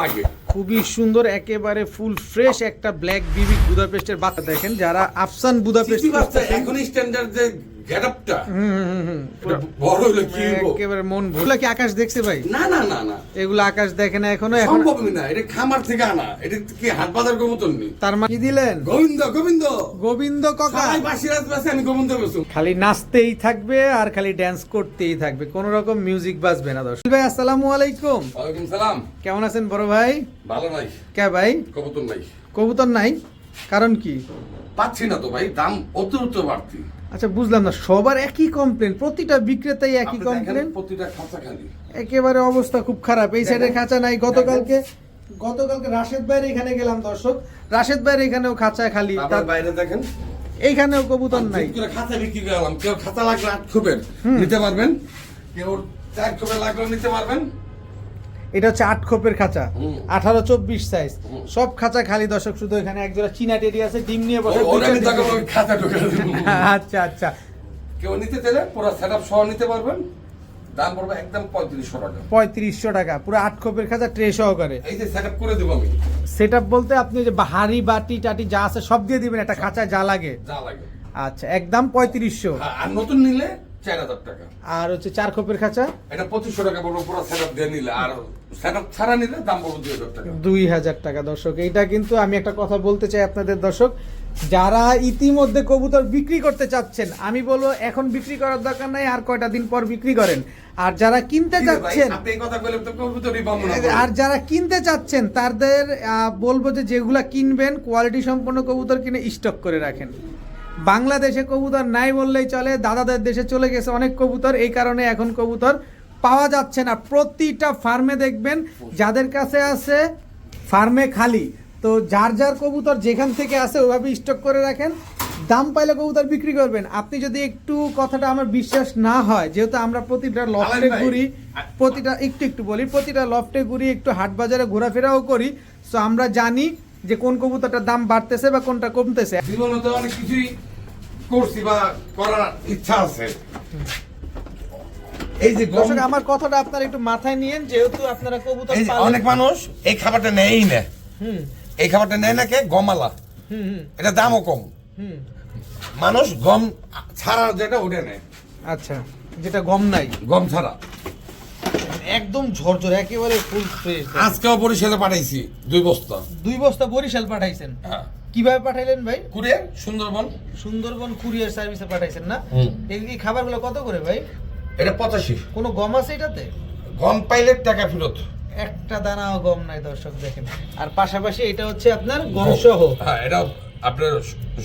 লাগে। খুবই সুন্দর একেবারে ফুল ফ্রেশ একটা ব্ল্যাক বিবি বুদাপেস্টের বাচ্চা দেখেন যারা আফসান বুদাপেস্ট এখন স্ট্যান্ডার্ড গেটআপটা বড় হলো কি একেবারে মন ভোলা কি আকাশ দেখছে ভাই? না না না না। এগুলো আকাশ দেখে না এখনও এখন সম্ভবই না এটা খামার থেকে আনা। এটা কি হাট বাজার গোমতন নেই তার মানে কি দিলেন? গোবিন্দ গোবিন্দ! গোবিন্দ ককা। সবাই বাসে আমি গোবিন্দ বেসু। খালি নাচতেই থাকবে আর খালি ড্যান্স করতেই থাকবে। কোন রকম মিউজিক বাজবে না দর্শক। ভাই আসসালামু আলাইকুম। ওয়ালাইকুম সালাম। কেমন আছেন বড় ভাই? ভালো নাই। কে ভাই? কবুতর নাই। কবুতর নাই? কারণ কি? পাচ্ছি না তো ভাই দাম অতিরিক্ত বাড়তি। আচ্ছা বুঝলাম না সবার একই কমপ্লেন প্রতিটা বিক্রেতাই একই কমপ্লেন প্রতিটা খাঁচা খালি। একেবারে অবস্থা খুব খারাপ। এই সাইডে খাঁচা নাই গতকালকে গতকালকে রাশেদ ভাইয়ের এখানে গেলাম দর্শক। রাশেদ ভাইয়ের এখানেও খাঁচা খালি তার বাইরে দেখেন। এইখানেও কবুতর নাই। খাঁচা বিক্রি করলাম কেউ খাঁচা লাগলে আট খুবের নিতে পারবেন? কেউ চার খুবের লাগলে নিতে পারবেন? এটা হচ্ছে আট খোপের খাঁচা। আঠারো চব্বিশ সাইজ সব খাঁচা খালি দর্শক শুধু এখানে একজোড়া চীনা টেডি আছে ডিম নিয়ে বসে আচ্ছা আচ্ছা। কেউ নিতে চাইলে পুরো সেট আপ সহ নিতে পারবেন। দাম পড়বে একদম পঁয়ত্রিশশো টাকা। পঁয়ত্রিশশো টাকা। পুরো আট খোপের খাঁচা ট্রে সহকারে। এই যে সেট আপ করে দেবো আমি। সেট বলতে আপনি যে হাড়ি বাটি টাটি যা আছে সব দিয়ে দিবেন একটা খাঁচা যা লাগে। যা লাগে। আচ্ছা একদম পঁয়ত্রিশশো। আর- নতুন নিলে টাকা। আর হচ্ছে চার খোপের খাঁচা? এটা পঁচিশশো টাকা পড়বে পুরো সেট দিয়ে নিলে। আর সেট আপ ছাড়া নিলে দাম পড়বে দুই হাজার টাকা। দুই হাজার টাকা দর্শক। এইটা কিন্তু আমি একটা কথা বলতে চাই আপনাদের দর্শক। যারা ইতিমধ্যে কবুতর বিক্রি করতে চাচ্ছেন আমি বলব এখন বিক্রি করার দরকার নাই আর কয়টা দিন পর বিক্রি করেন। আর যারা কিনতে চাচ্ছেন আর যারা কিনতে চাচ্ছেন তাদের বলব যে যেগুলা কিনবেন কোয়ালিটি সম্পন্ন কবুতর কিনে স্টক করে রাখেন। বাংলাদেশে কবুতর নাই বললেই চলে দাদাদের দেশে চলে গেছে অনেক কবুতর এই কারণে এখন কবুতর পাওয়া যাচ্ছে না। প্রতিটা ফার্মে দেখবেন যাদের কাছে আছে ফার্মে খালি তো যার যার কবুতর যেখান থেকে আসে ওভাবে স্টক করে রাখেন দাম পাইলে কবুতর বিক্রি করবেন। আপনি যদি একটু কথাটা আমার বিশ্বাস না হয় যেহেতু আমরা প্রতিটা লফটে ঘুরি প্রতিটা একটু একটু বলি প্রতিটা লফটে ঘুরি একটু হাট বাজারে ঘোরাফেরাও করি সো আমরা জানি যে কোন কবুতরটার দাম বাড়তেছে বা কোনটা কমতেছে। জীবনে তো অনেক কিছুই করছি বা করার ইচ্ছা আছে। এই যে দর্শক আমার কথাটা আপনারা একটু মাথায় নিয়েন যেহেতু আপনারা কবুতর অনেক মানুষ এই খাবারটা নেয়ই না। হুম। এই খাবারটা নেয় না কে গমালা? হুম হুম। এটা দামও কম। হুম। মানুষ গম ছাড়া যেটা ওটা নেয়। আচ্ছা যেটা গম নাই। গম ছাড়া। একদম ঝরঝর একেবারে ফুল ফ্রেশ আজকেও বরিশালে পাঠাইছি দুই বস্তা। দুই বস্তা বরিশাল পাঠাইছেন? হ্যাঁ। কীভাবে পাঠাইলেন ভাই? কুরিয়ার সুন্দরবন। সুন্দরবন কুরিয়ার সার্ভিসে পাঠাইছেন না? এই খাবারগুলো কত করে ভাই? এটা পঁচাশি। কোনো গম আছে এটাতে? গম পাইলে টাকা ফেরত। একটা দানাও গম নাই দর্শক দেখেন। আর পাশাপাশি এটা হচ্ছে আপনার গম। সহ হ্যাঁ এটা আপনার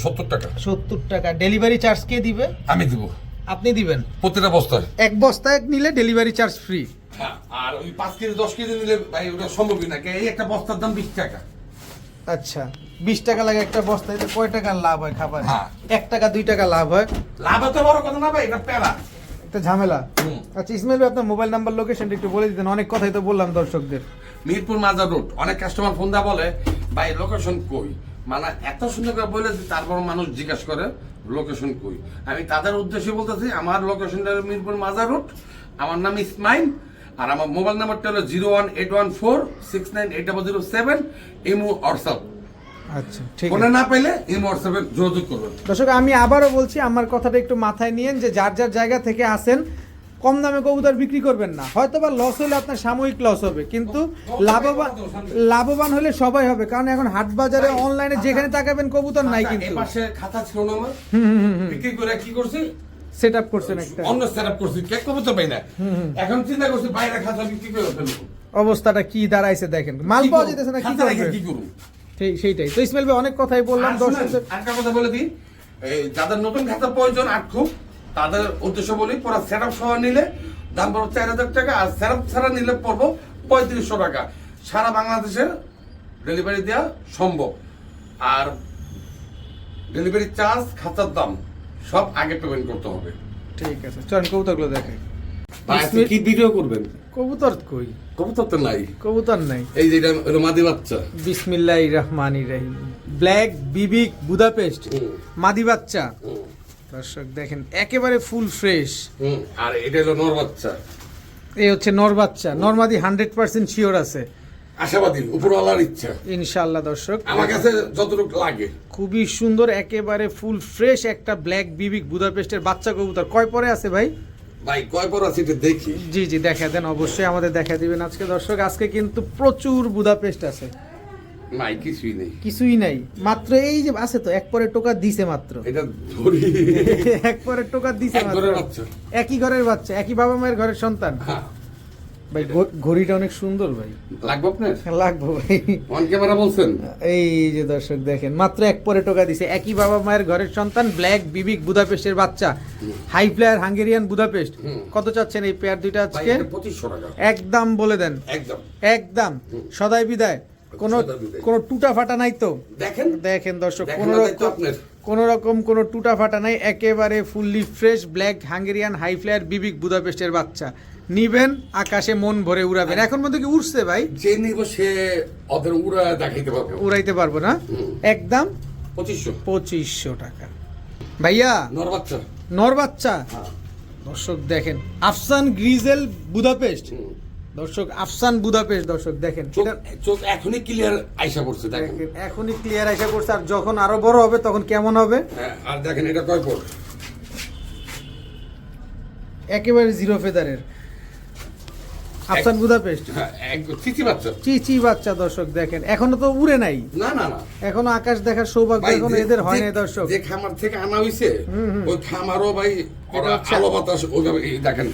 সত্তর টাকা। সত্তর টাকা। ডেলিভারি চার্জ কে দিবে? আমি দিব। আপনি দিবেন? প্রতিটা বস্তায়। এক বস্তায় নিলে ডেলিভারি চার্জ ফ্রি। আর ওই পাঁচ কেজি দশ কেজি নিলে ভাই ওটা সম্ভবই না। এই একটা বস্তার দাম বিশ টাকা। আচ্ছা বিশ টাকা লাগে একটা বস্তায় তো কয় টাকার লাভ হয় খাবার? হ্যাঁ। এক টাকা দুই টাকা লাভ হয়? লাভ এত বড় কথা না ভাই এটা প্যারা। একটা ঝামেলা। আচ্ছা ইসমাইল ভাই আপনার মোবাইল নাম্বার লোকেশনটা একটু বলে দিতেন। অনেক কথাই তো বললাম দর্শকদের। মিরপুর মাজার রোড। অনেক কাস্টমার ফোন দা বলে ভাই লোকেশন কই? মানে এত সুন্দর করে বলে যে তারপর মানুষ জিজ্ঞাসা করে লোকেশন কই? আমি তাদের উদ্দেশ্যে বলতেছি আমার লোকেশনটা মিরপুর মাজার রোড। আমার নাম ইসমাইল আর আমার মোবাইল নাম্বারটা হলো zero one eight one four six nine eight double zero seven imo WhatsApp. আচ্ছা ঠিক আছে। না পেলে ইমো হোয়াটসঅ্যাপে যোগাযোগ করবেন। দর্শক আমি আবারও বলছি আমার কথাটা একটু মাথায় নিয়েন যে যার যার জায়গা থেকে আসেন কম দামে কবুতর বিক্রি করবেন না। হয়তো বা লস হলে আপনার সাময়িক লস হবে কিন্তু লাভবান লাভবান হলে সবাই হবে কারণ এখন হাট বাজারে অনলাইনে যেখানে তাকাবেন কবুতর নাই কিন্তু। পাশে খাতা ছিল না আমার। বিক্রি করে কি করছি? সেট আপ করছেন একটা। অন্য করছি কে করব তো পাই না। এখন চিন্তা করছি বাইরে খাতা বিক্রি করে ফেলব। অবস্থাটা কি দাঁড়াইছে দেখেন। মাল পাওয়া? যেতেছে না কি করবে? কি করব? সেইটাই। তো ইসমাইল ভাই অনেক কথাই বললাম দর্শকদের আরেকটা কথা বলে দিই। যাদের নতুন খাতা প্রয়োজন আট খুব তাদের উদ্দেশ্য বলি পুরো সহ নিলে দাম পড়বে চার হাজার টাকা আর সেট আপ ছাড়া নিলে পড়ব পঁয়ত্রিশশো টাকা। সারা বাংলাদেশে ডেলিভারি দেওয়া সম্ভব। আর ডেলিভারি চার্জ খাতার দাম। সব আগে পেমেন্ট করতে হবে। ঠিক আছে চলেন কবুতরগুলো দেখাই। কি ভিডিও করবেন? কবুতর কই? কবুতর তো নাই। কবুতর নাই। এই যে এটা হলো মাদি বাচ্চা। বিসমিল্লাহ রহমান রহিম। ব্ল্যাক বিবিক বুদাপেস্ট। মাদি বাচ্চা। দর্শক দেখেন একেবারে ফুল ফ্রেশ আর এটা হলো নর বাচ্চা। এই হচ্ছে নর বাচ্চা। নর্মাদি হান্ড্রেড পার্সেন্ট শিওর আছে। আশাবাদী উপরওয়ালার ইচ্ছা। ইনশাল্লাহ দর্শক। আমার কাছে যতটুকু লাগে। খুবই সুন্দর একেবারে ফুল ফ্রেশ একটা ব্ল্যাক বিবিক বুদাপেস্টের বাচ্চা কবুতর। কয় পরে আছে ভাই? ভাই কয় পর আছে এটা দেখি। জি জি দেখা দেন অবশ্যই আমাদের দেখা দিবেন আজকে। দর্শক আজকে কিন্তু প্রচুর বুদাপেস্ট আছে। নাই কিছুই নেই। কিছুই নাই। মাত্র এই যে আছে তো এক পরে টোকা দিছে মাত্র। এটা ধরি। এক পরে টোকা দিছে মাত্র। একই ঘরের বাচ্চা একই বাবা মায়ের ঘরের সন্তান। হ্যাঁ। ভাই ঘড়িটা অনেক সুন্দর ভাই। লাগবে আপনার? লাগবো ভাই। অন ক্যামেরা বলছেন? এই যে দর্শক দেখেন মাত্র এক পরে টোকা দিছে। একই বাবা মায়ের ঘরের সন্তান ব্ল্যাক বিবিক বুদাপেস্টের বাচ্চা। High player Hungarian Budapest. কত চাচ্ছেন এই পেয়ার দুইটা আজকে? একদম বলে দেন। একদম। একদম। সদাই বিদায়। কোন কোন টুটা ফাটা নাই তো? দেখেন। দেখেন দর্শক কোন রকম। কোন রকম কোন টুটা ফাটা নাই। একেবারে fully fresh black Hungarian high flyer বিবিক বুদাপেস্টের বাচ্চা। নিবেন আকাশে মন ভরে উড়াবেন। এখন মধ্যে কি উড়ছে ভাই? যে নিব সে ওদের উড়া দেখাইতে পারবে। উড়াইতে পারব না? একদম পঁচিশশো। পঁচিশশো টাকা। ভাইয়া নর বাচ্চা নর বাচ্চা হ্যাঁ। দর্শক দেখেন আফসান গ্রিজেল বুদাপেস্ট। দর্শক আফসান বুদাপেস্ট দর্শক দেখেন। চোখ এখনই ক্লিয়ার আইসা পড়ছে দেখেন। এখনই ক্লিয়ার আইসা করছে আর যখন আরও বড় হবে তখন কেমন হবে? হ্যাঁ, আর দেখেন এটা কয় পর একেবারে জিরো ফেদারের। আফসান বুদাপেস্ট। হ্যাঁ চিচি বাচ্চা। চি চি বাচ্চা দর্শক দেখেন এখনও তো উড়ে নাই। না না না। এখনও আকাশ দেখার সৌভাগ্য এখনও এদের হয় নাই দর্শক। যে খামার থেকে আনা হইছে। ওই খামারও ভাই ওরা আলো বাতাস ওইভাবে দেখেন।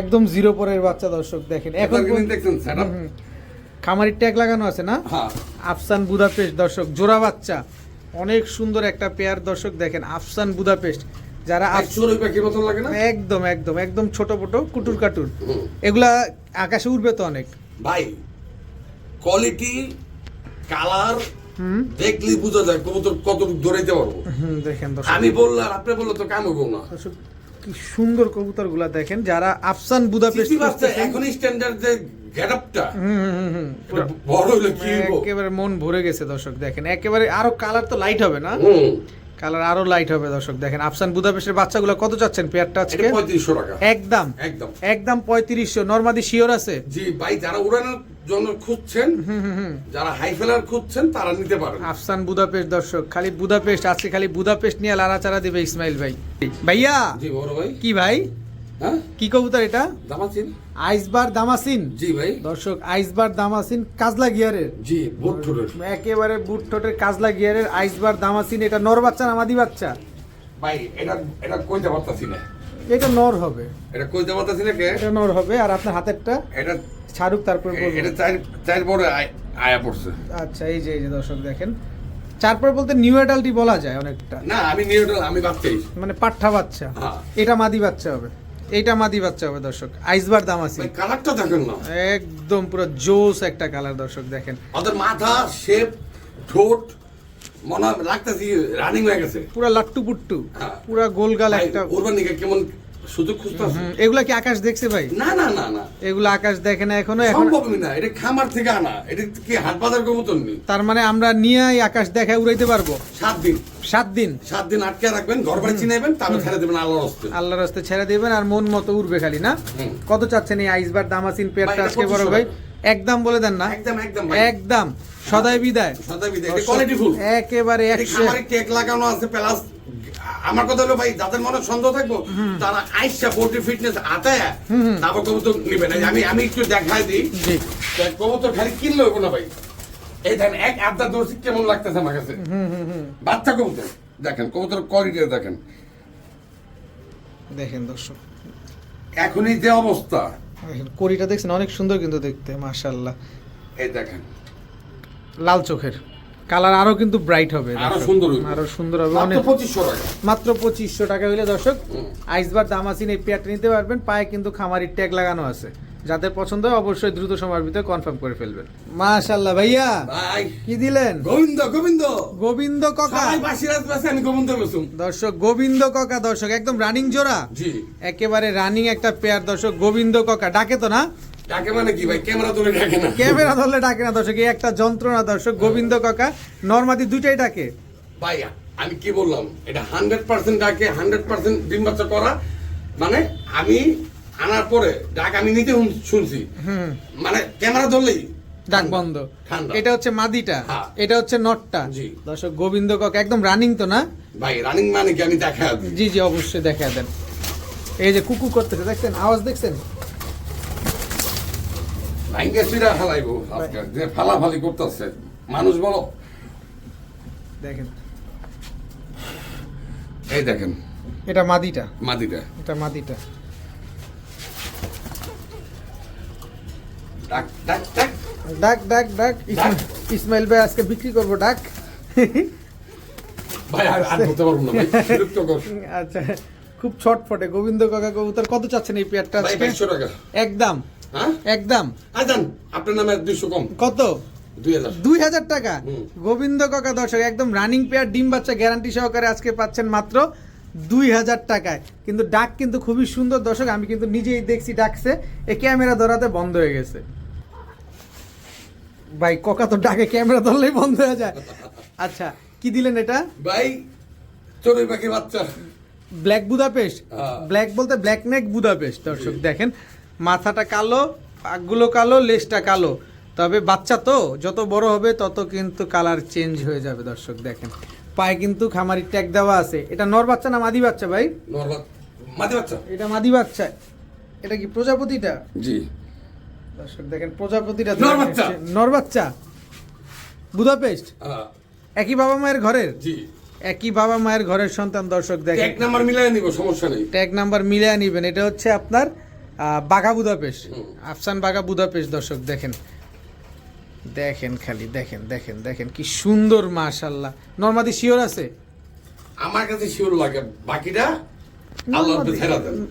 একদম জিরো পরের বাচ্চা দর্শক দেখেন। এখন দেখছেন হুম। ট্যাগ লাগানো আছে না? হ্যাঁ। আফসান বুদাপেস্ট দর্শক জোড়া বাচ্চা। অনেক সুন্দর একটা পেয়ার দর্শক দেখেন আফসান বুদাপেস্ট। যারা লাগে না? একদম একদম একদম ছোট কুটুর কাটুর। এগুলা আকাশে উঠবে তো অনেক। ভাই কোয়ালিটি কালার হুম। দেখলেই বোঝা যায় কবুতর দৌড়াইতে পারব। দেখেন আমি বললে আর আপনি বললে তো কাম হব না। কি সুন্দর কবুতরগুলা দেখেন যারা আফসান বুদাপেস্ট এখনই স্ট্যান্ডার্ড যে গেটআপটা। বড় কি একেবারে মন ভরে গেছে দর্শক দেখেন। একেবারে আরও কালার তো লাইট হবে না? কালার আরও লাইট হবে দর্শক দেখেন। আফসান বুদাপেশের বাচ্চাগুলো কত চাচ্ছেন পেয়ারটা আজকে? পঁয়ত্রিশশো টাকা। একদম। একদম। একদম পঁয়ত্রিশশো। নরমাদি শিওর আছে? জি ভাই যারা উড়ানোর জন্য খুঁজছেন হুম হুম হুম। যারা হাই ফেলার খুঁজছেন তারা নিতে পারেন। আফসান বুদাপেশ দর্শক খালি বুদাপেশ আজকে খালি বুদাপেশ নিয়ে লাড়াচাড়া দিবে ইসমাইল ভাই। ভাইয়া জি বড় ভাই। কি ভাই? হ্যাঁ? কি কবুতর এটা? দামাচিন আইসবার দামাসিন? জি ভাই। দর্শক আইসবার দামাসিন কাজলা গিয়ারের। জি ঠোঁটের। একেবারে বুট ঠোঁটের কাজলা গিয়ারের আইসবার দামাসিন। এটা নর বাচ্চা না মাদি বাচ্চা? ভাই এটা এটা কইতে পারতাছি না। এটা নর হবে। এটা কইতে পারতাছি না কে? এটা নর হবে আর আপনার হাতেরটা? এটা ছাড়ুক তারপরে বলব। এটা চার চার বড় আয়া পড়ছে। আচ্ছা এই যে এই যে দর্শক দেখেন। চারপর বলতে নিউ অ্যাডাল্টই বলা যায় অনেকটা। না আমি নিউট্রাল আমি বাচ্চাই মানে পাঠা বাচ্চা। হ্যাঁ। এটা মাদি বাচ্চা হবে। এইটা মাদি বাচ্চা হবে দর্শক। আইসবার দাম আছে। কালারটা দেখেন না। একদম পুরো জোস একটা কালার দর্শক দেখেন। ওদের মাথা শেপ ঠোঁট মনে হয় লাগতেছি রানিং হয়ে গেছে। পুরো লাট্টু পুট্টু। পুরো পুরা গোলগাল একটা ওর কেমন সুযোগ খুঁজতেছে এগুলা কি আকাশ দেখছে ভাই? না না না না। এগুলো আকাশ দেখে না এখনও এখন সম্ভবই না এটা খামার থেকে আনা। এটা কি হাট বাজার কবুতর নেই? তার মানে আমরা আকাশ দেখায় উড়াইতে পারব? সাত দিন। সাত দিন? সাত দিন আটকে রাখবেন ঘর বাড়ি চিনাইবেন তারপর ছেড়ে দেবেন আল্লাহর হস্তে। আল্লাহর রাস্তে ছেড়ে দিবেন আর মন মতো উড়বে খালি না? কত চাচ্ছেন এই আইসবার দামাসিন পেয়ারটা আজকে বড় ভাই? একদম বলে দেন না। একদম একদম। একদম। সদাই বিদায়। সদাই বিদায়, quality full। একেবারে খামারে লাগানো আছে প্লাস আমার কথা হলো ভাই যাদের মনে সন্দেহ থাকব তারা আইসা পোল্ট্রি ফিটনেস আতায় তারপর কবুতর নিবে না। আমি আমি একটু দেখাই দিই। দেখ, কবুতর খালি কিনলে হইব না ভাই। এই দেখেন এক আধা দর্শি কেমন লাগতেছে আমার কাছে? হুম হুম হুম বাচ্চা কবুতর। দেখেন কবুতর কোয়ালিটি দেখেন। দেখেন দর্শক। এখনই যে অবস্থা। দেখেন কড়িটা দেখছেন অনেক সুন্দর কিন্তু দেখতে মাশাল্লাহ এই দেখেন। লাল চোখের। কালার আরও কিন্তু ব্রাইট হবে আরও সুন্দর হইবে। আরও সুন্দর হবে। মাত্র অনেক পঁচিশশো টাকা। মাত্র পঁচিশশো টাকা হইলে দর্শক। আইসবার দামাসিন এই পেয়ারটা নিতে পারবেন। পায়ে কিন্তু খামারির ট্যাগ লাগানো আছে। যাদের পছন্দ হয় অবশ্যই দ্রুত সময়ের ভিতরে কনফার্ম করে ফেলবেন। মাশাল্লাহ ভাইয়া ভাই। কি দিলেন? গোবিন্দ গোবিন্দ। গোবিন্দ ককা। আমি গোবিন্দ বসুম দর্শক গোবিন্দ ককা দর্শক একদম রানিং জোড়া। জি। একেবারে রানিং একটা পেয়ার দর্শক গোবিন্দ ককা। ডাকে তো না? ডাকে মানে কি ভাই? ক্যামেরা তুলে ডাকে না। ক্যামেরা ধরলে ডাকে না দর্শক। এই একটা যন্ত্রণা দর্শক। গোবিন্দ কাকা নর্মাদি দুইটাই ডাকে। ভাই আমি কি বললাম? এটা হান্ড্রেড পার্সেন্ট ডাকে হান্ড্রেড পার্সেন্ট ডিম বাচ্চা করা। মানে আমি আনার পরে ডাক আমি নিজে শুনছি। মানে ক্যামেরা ধরলেই ডাক বন্ধ। ঠান্ডা। এটা হচ্ছে মাদিটা। হ্যাঁ। এটা হচ্ছে নটটা। জি। দর্শক গোবিন্দ কক একদম রানিং তো না? ভাই রানিং মানে কি? আমি দেখা। জি জি অবশ্যই দেখা দেন। এই যে কুকু করতেছে দেখছেন? আওয়াজ দেখছেন? ভাইঙ্গে চিরা ফেলাইবো আজকে। যে ফালাফালি করতেছে। মানুষ বলো। দেখেন। এই দেখেন। এটা মাদিটা। মাদিটা। এটা মাদিটা। ডাক ডাক ডাক। ডাক ডাক ডাক। ইসমাইল- ভাই আজকে বিক্রি করব ডাক। ভাই আর আর বলতে পারব না আচ্ছা। খুব ছটফটে। গোবিন্দ কাকা কবুতর কত চাচ্ছেন এই পেয়ারটা একদম। হ্যাঁ? একদম। আজান আপনার নামে দুইশো কম। কত? দুই হাজার। টাকা? গোবিন্দ কাকা দর্শক একদম রানিং পেয়ার ডিম বাচ্চা গ্যারান্টি সহকারে আজকে পাচ্ছেন মাত্র দুই হাজার টাকায়। কিন্তু ডাক কিন্তু খুবই সুন্দর দর্শক আমি কিন্তু নিজেই দেখছি ডাকছে। এই ক্যামেরা ধরাতে বন্ধ হয়ে গেছে। ভাই ককা তো ডাকে ক্যামেরা ধরলেই বন্ধ হয়ে যায়। আচ্ছা কি দিলেন এটা? ভাই চড়ুই পাখি বাচ্চা। Black Budapest. ব্ল্যাক বলতে ব্ল্যাক নেক বুদাপেস্ট দর্শক দেখেন। মাথাটা কালো পাকগুলো কালো লেজটা কালো। তবে বাচ্চা তো যত বড় হবে তত কিন্তু কালার চেঞ্জ হয়ে যাবে দর্শক দেখেন। পায়ে কিন্তু খামারি ট্যাগ দেওয়া আছে। এটা নর বাচ্চা না মাদি বাচ্চা ভাই? মাদি বাচ্চা। এটা মাদি বাচ্চা। এটা কি প্রজাপতিটা? জি। দর্শক দেখেন প্রজাপতিটা নর বাচ্চা। নর বাচ্চা। বুদাপেস্ট? হ্যাঁ, একই বাবা মায়ের ঘরের? জি। একই বাবা মায়ের ঘরের সন্তান দর্শক দেখেন। এক নাম্বার মিলাই নিব সমস্যা নেই। ট্যাগ নাম্বার মিলিয়ে নিবেন। এটা হচ্ছে আপনার বাঘা বুদাপেস্ট। আফসান বাঘা বুদাপেস্ট দর্শক দেখেন। দেখেন খালি দেখেন দেখেন দেখেন কি সুন্দর মাশাল্লাহ নর্মাদি শিওর আছে? আমার কাছে শিওর লাগে। বাকিটা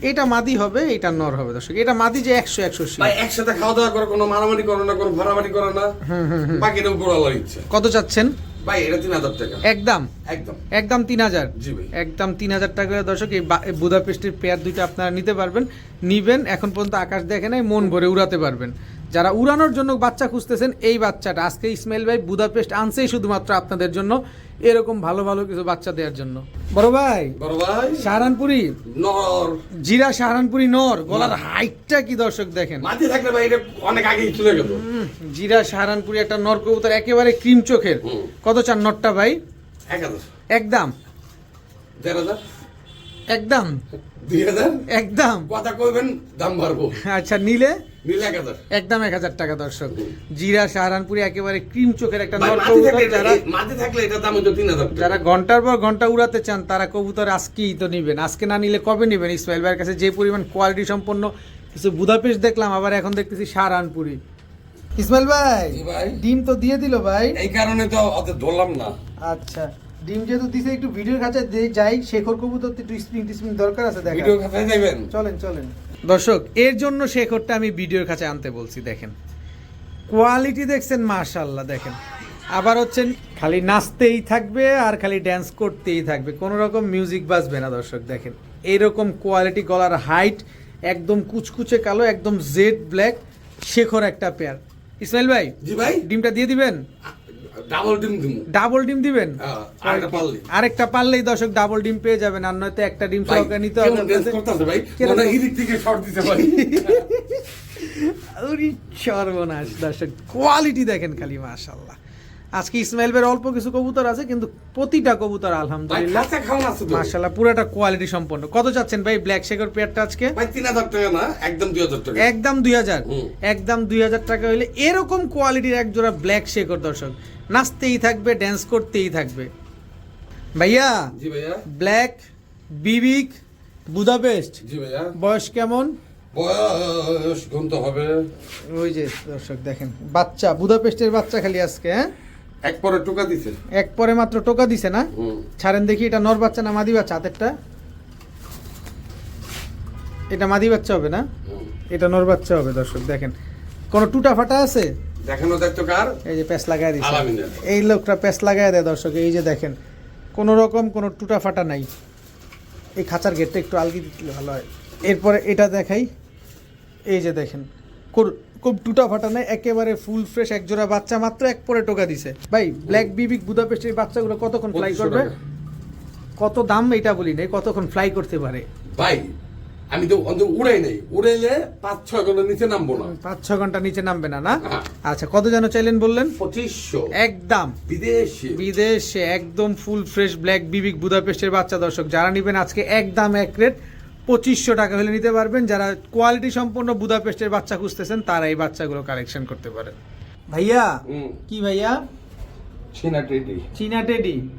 এটা মাদি হবে এটা নর হবে দর্শক। এটা মাদি যে একশো একশো একসাথে খাওয়া দাওয়া করে কোনো মারামারি করে না কোনো ভাড়ামারি করে না। বাকিটা উপর আল্লাহর ইচ্ছা। কত চাচ্ছেন? ভাই এটা তিন হাজার টাকা। একদম। একদম। একদম তিন হাজার। জি ভাই। একদম তিন হাজার টাকা দর্শক এই এই বুদাপেস্টের পেয়ার দুইটা আপনারা নিতে পারবেন। নিবেন এখন পর্যন্ত আকাশ দেখে নাই মন ভরে উড়াতে পারবেন। যারা উড়ানোর জন্য বাচ্চা খুঁজতেছেন এই বাচ্চাটা। আজকে ইসমাইল ভাই বুদাপেস্ট আনছেই শুধুমাত্র আপনাদের জন্য এরকম ভালো ভালো কিছু বাচ্চা দেওয়ার জন্য। বড় ভাই বড় ভাই। সাহারানপুরি? নর। জিরা সাহারানপুরি নর। গলার হাইটটা কি দর্শক দেখেন? মাটি থাকলে ভাই এটা অনেক আগেই চলে গেল। জিরা সাহারানপুরি একটা নর কবুতর একেবারে ক্রিম চোখের। কত চান নরটা ভাই? এক হাজার। একদম। দেড় হাজার। একদম। দুই হাজার একদম। কথা কইবেন দাম বাড়বো। আচ্ছা নিলে? নিলে এক হাজার। একদম এক হাজার টাকা দর্শক। জিরা সাহারানপুরি একেবারে ক্রিম চোখের একটা যারা থাকলে এটা দাম তিন হাজার যারা ঘণ্টার পর ঘণ্টা উড়াতে চান তারা কবুতর আজকেই তো নিবেন। আজকে না নিলে কবে নিবেন? ইসমাইল ভাইয়ের কাছে যে পরিমাণ কোয়ালিটি সম্পন্ন কিছু বুদাপেস্ট দেখলাম আবার এখন দেখতেছি সাহারানপুরি। ইসমাইল ভাই ভাই। ডিম তো দিয়ে দিল ভাই। এই কারণে তো অত ধরলাম না। আচ্ছা। ডিম যেহেতু দিছে একটু ভিডিওর কাছে যাই। শেখর কবুতর তো একটু স্প্রিং টিস্প্রিং দরকার আছে দেখা ভিডিও খাতায় যাইবেন? চলেন চলেন। দর্শক এর জন্য শেখরটা আমি ভিডিওর কাছে আনতে বলছি দেখেন। কোয়ালিটি দেখছেন মাশাল্লাহ দেখেন। আবার হচ্ছেন খালি নাচতেই থাকবে আর খালি ড্যান্স করতেই থাকবে। কোনো রকম মিউজিক বাজবে না দর্শক দেখেন। এইরকম কোয়ালিটি গলার হাইট একদম কুচকুচে কালো একদম জেড ব্ল্যাক শেখর একটা পেয়ার ইসমাইল ভাই জি ভাই। ডিমটা দিয়ে দিবেন? ডাবল ডিম দিব ডাবল ডিম দিবেন হ্যাঁ, আরেকটা পারলে। আরেকটা পারলেই দর্শক ডাবল ডিম পেয়ে যাবেন আর নয়তো একটা ডিম সহকারে নিতে হবে। করতাছে ভাই? ইদিক থেকে শর্ট দিতে। সর্বনাশ দর্শক কোয়ালিটি দেখেন খালি মাশাল্লাহ আজকে ইসমাইল ভাইয়ের অল্প কিছু কবুতর আছে কিন্তু প্রতিটা কবুতর আলহামদুলিল্লাহ। মাশাল্লাহ পুরোটা কোয়ালিটি সম্পন্ন। কত চাচ্ছেন ভাই ব্ল্যাক শেকর পেয়ারটা আজকে? ভাই, 3000 টাকা না, একদম 2000 টাকা। একদম দুই হাজার। হুম। একদম দুই হাজার টাকা হইলে এরকম কোয়ালিটির এক জোড়া ব্ল্যাক শেকর দর্শক। নাচতেই থাকবে ড্যান্স করতেই থাকবে। ভাইয়া জি ভাইয়া, ব্ল্যাক বিবিক বুদাপেস্ট জি ভাইয়া। বয়স কেমন? বয়স গুনতে হবে। ওই যে দর্শক দেখেন। বাচ্চা বুদাপেস্টের বাচ্চা খালি আজকে হ্যাঁ? এক পরে টোকা দিছে। এক পরে মাত্র টোকা দিছে না? ছাড়েন দেখি এটা নর বাচ্চা না মাদি বাচ্চা? হাতেরটা? এটা মাদি বাচ্চা হবে না? এটা নর বাচ্চা হবে দর্শক দেখেন। কোনো টুটা ফাটা আছে? দেখানো দায়িত্ব কার? এই যে প্যাস লাগাই দিছে। এই লোকটা প্যাস লাগাই দেয় দর্শক এই যে দেখেন। কোনো রকম কোনো টুটা ফাটা নাই। এই খাঁচার গেটটা একটু আলগি দিলে ভালো হয়। এরপরে এটা দেখাই। এই যে দেখেন কোর- খুব টুটা ফাটা নাই একেবারে ফুল ফ্রেশ এক জোড়া বাচ্চা মাত্র এক পরে টোকা দিছে। ভাই ব্ল্যাক বিবিক বুদাপেস্টের বাচ্চাগুলো কতক্ষণ ফ্লাই করবে? কত দাম এটা বলি নাই কতক্ষণ ফ্লাই করতে পারে? ভাই, আমি তো অন্তত উড়াই নেই। উড়াইলে পাঁচ ছয় ঘণ্টা নিচে নামবো না। পাঁচ ছ ঘণ্টা নিচে নামবে না না? হ্যাঁ। আচ্ছা কত যেন চাইলেন বললেন? পঁচিশশো। একদম। বিদেশে। বিদেশে একদম ফুল ফ্রেশ ব্ল্যাক বিবিক বুদাপেস্টের বাচ্চা দর্শক। যারা নেবেন আজকে একদম এক রেট পঁচিশশো টাকা হলে নিতে পারবেন। যারা কোয়ালিটি সম্পন্ন বুদাপেস্টের বাচ্চা খুঁজতেছেন তারা এই বাচ্চাগুলো কালেকশন করতে পারেন। ভাইয়া? কি ভাইয়া? চীনা টেডি। চীনা টেডি?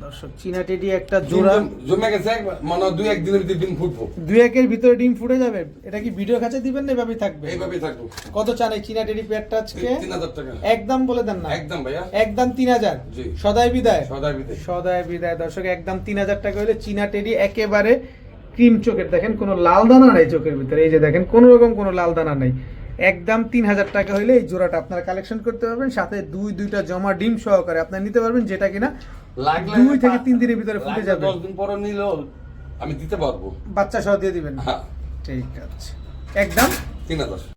দর্শক চীনা টেডি একটা জোড়া। জমে গেছে এক- মনে দুই একদিনের ভিতরে ডিম ফুটবো। দুই একের ভিতরে ডিম ফুটে যাবে? এটা কি ভিডিও কাছে দিবেন না এভাবেই থাকবে? এইভাবে থাকব। কত চান এই চীনা টেডি পেয়ারটা আজকে? তিন হাজার টাকা। একদম বলে দেন না। একদম ভাইয়া। একদম তিন হাজার। জি। সদাই বিদায়। সদাই বিদেশ সদায় বিদায়। দর্শক একদম তিন হাজার টাকা হলে চীনা টেডি একেবারে ক্রিম চোখের দেখেন কোনো লাল দানা নাই চোখের ভিতরে এই যে দেখেন কোনো রকম কোনো লাল দানা নাই। একদম তিন হাজার টাকা হইলে এই জোড়াটা আপনারা কালেকশন করতে পারবেন সাথে দুই দুইটা জমা ডিম সহকারে আপনারা নিতে পারবেন যেটা কিনা দুই থেকে তিন দিনের ভিতরে ফুটে যাবে। দশ দিন পরে নিলেও আমি দিতে পারব। বাচ্চা সহ দিয়ে দিবেন। হ্যাঁ। ঠিক আছে। একদম? তিন হাজার